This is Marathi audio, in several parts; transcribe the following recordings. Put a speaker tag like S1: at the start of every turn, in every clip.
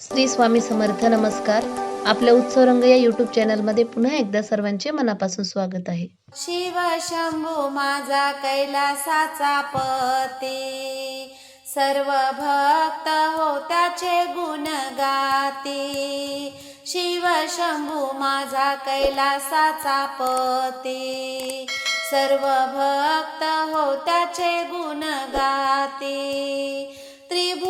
S1: श्री स्वामी समर्थ नमस्कार. आपल्या उत्सवरंग या यूट्यूब चॅनलमध्ये पुन्हा एकदा सर्वांचे मनापासून स्वागत आहे.
S2: शिव शंभू माझा कैलासाचा पती. सर्व भक्त हो त्याचे गुण गाती. शिव शंभू माझा कैलासाचा पती. सर्व भक्त हो त्याचे गुण गाती. त्रिभु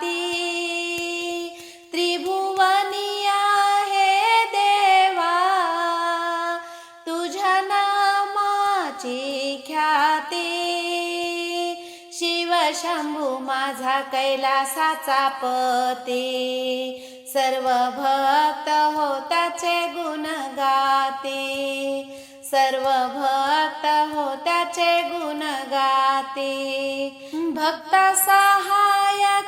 S2: ख्याती त्रिभुवनी आहे देवा. तुझ्या नामाची ख्याती. शिव शंभू माझा कैलासाचा पती. सर्व भक्त हो गुण गाते सर्व भक्त हो त्याचे गुण गाते. भक्त सहाय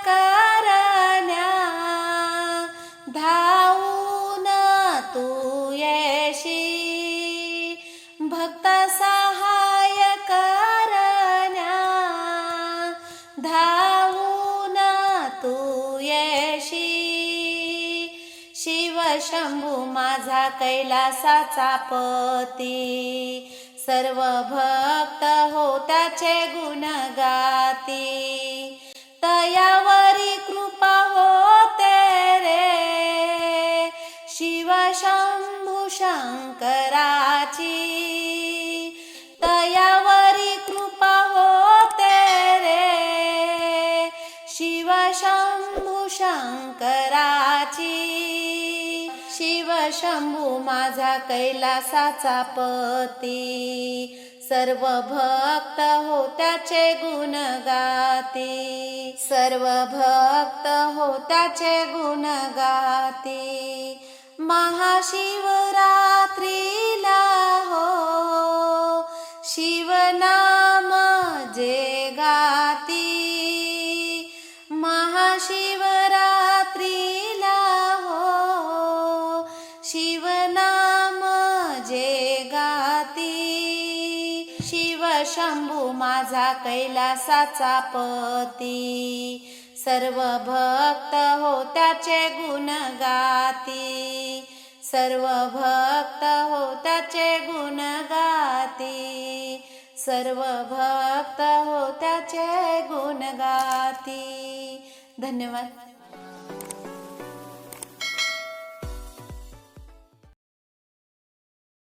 S2: शिव शंभू माझा कैलासाचा पती. सर्व भक्त हो त्याचे गुण गाती. तयावरी कृपा होते रे. शिव शंभू शंकराची. तयावरी कृपा होते रे. शिव शंभू शंकरा शंभू माझा कैलासाचा पती. सर्व भक्त हो त्याचे गुण गाती. सर्व भक्त हो त्याचे गुण गाती. महाशिवरात्रीला हो. शिवना शिव शंभू माझा कैलासाचा पती. सर्व भक्त हो त्याचे गुण गाती. सर्व भक्त हो त्याचे गुण गाती. सर्व भक्त हो त्याचे गुण गाती. धन्यवाद.